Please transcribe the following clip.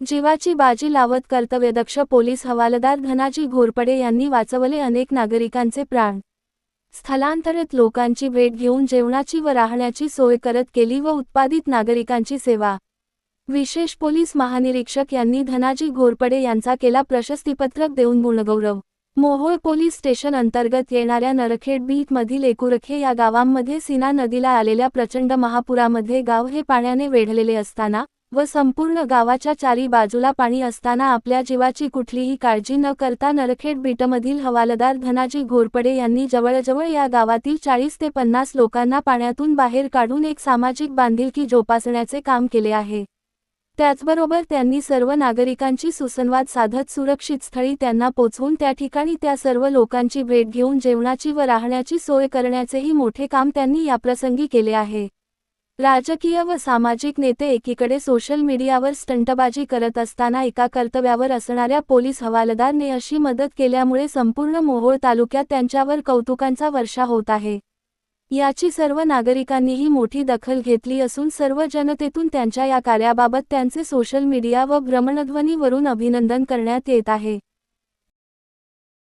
जीवाची बाजी लावत कर्तव्यदक्ष पोलीस हवालदार धनाजी घोरपडे यांनी वाचवले अनेक नागरिकांचे प्राण. स्थलांतरित लोकांची भेट घेऊन जेवणाची व राहण्याची सोय करत केली व उत्पादित नागरिकांची सेवा. विशेष पोलीस महानिरीक्षक यांनी धनाजी घोरपडे यांचा केला प्रशस्तीपत्रक देऊन गुणगौरव. मोहोळ पोलीस स्टेशन अंतर्गत येणाऱ्या नरखेड बीट मधील एकुरखे या गावांमध्ये सीना नदीला आलेल्या प्रचंड महापुरामध्ये गाव हे पाण्याने वेढलेले असताना व संपूर्ण गावाच्या चारी बाजूला पाणी असताना आपल्या जीवाची कुठलीही काळजी न करता नरखेड बीटमधील हवालदार धनाजी घोरपडे यांनी जवळजवळ या गावातील चाळीस ते पन्नास लोकांना पाण्यातून बाहेर काढून एक सामाजिक बांधिलकी जोपासण्याचे काम केले आहे. त्याचबरोबर त्यांनी सर्व नागरिकांची सुसंवाद साधत सुरक्षित स्थळी त्यांना पोचवून त्या ठिकाणी त्या सर्व लोकांची भेट घेऊन जेवणाची व राहण्याची सोय करण्याचेही मोठे काम त्यांनी याप्रसंगी केले आहे. राजकीय व सामाजिक नेते एकीकडे सोशल मीडियावर स्टंटबाजी करत असताना एका कर्तव्यावर असणाऱ्या पोलीस हवालदारने अशी मदत केल्यामुळे संपूर्ण मोहोळ तालुक्यात त्यांच्यावर कौतुकांचा वर्षा होत आहे. याची सर्व नागरिकांनीही मोठी दखल घेतली असून सर्व जनतेतून त्यांच्या या कार्याबाबत त्यांचे सोशल मीडिया व भ्रमणध्वनीवरून अभिनंदन करण्यात येत आहे.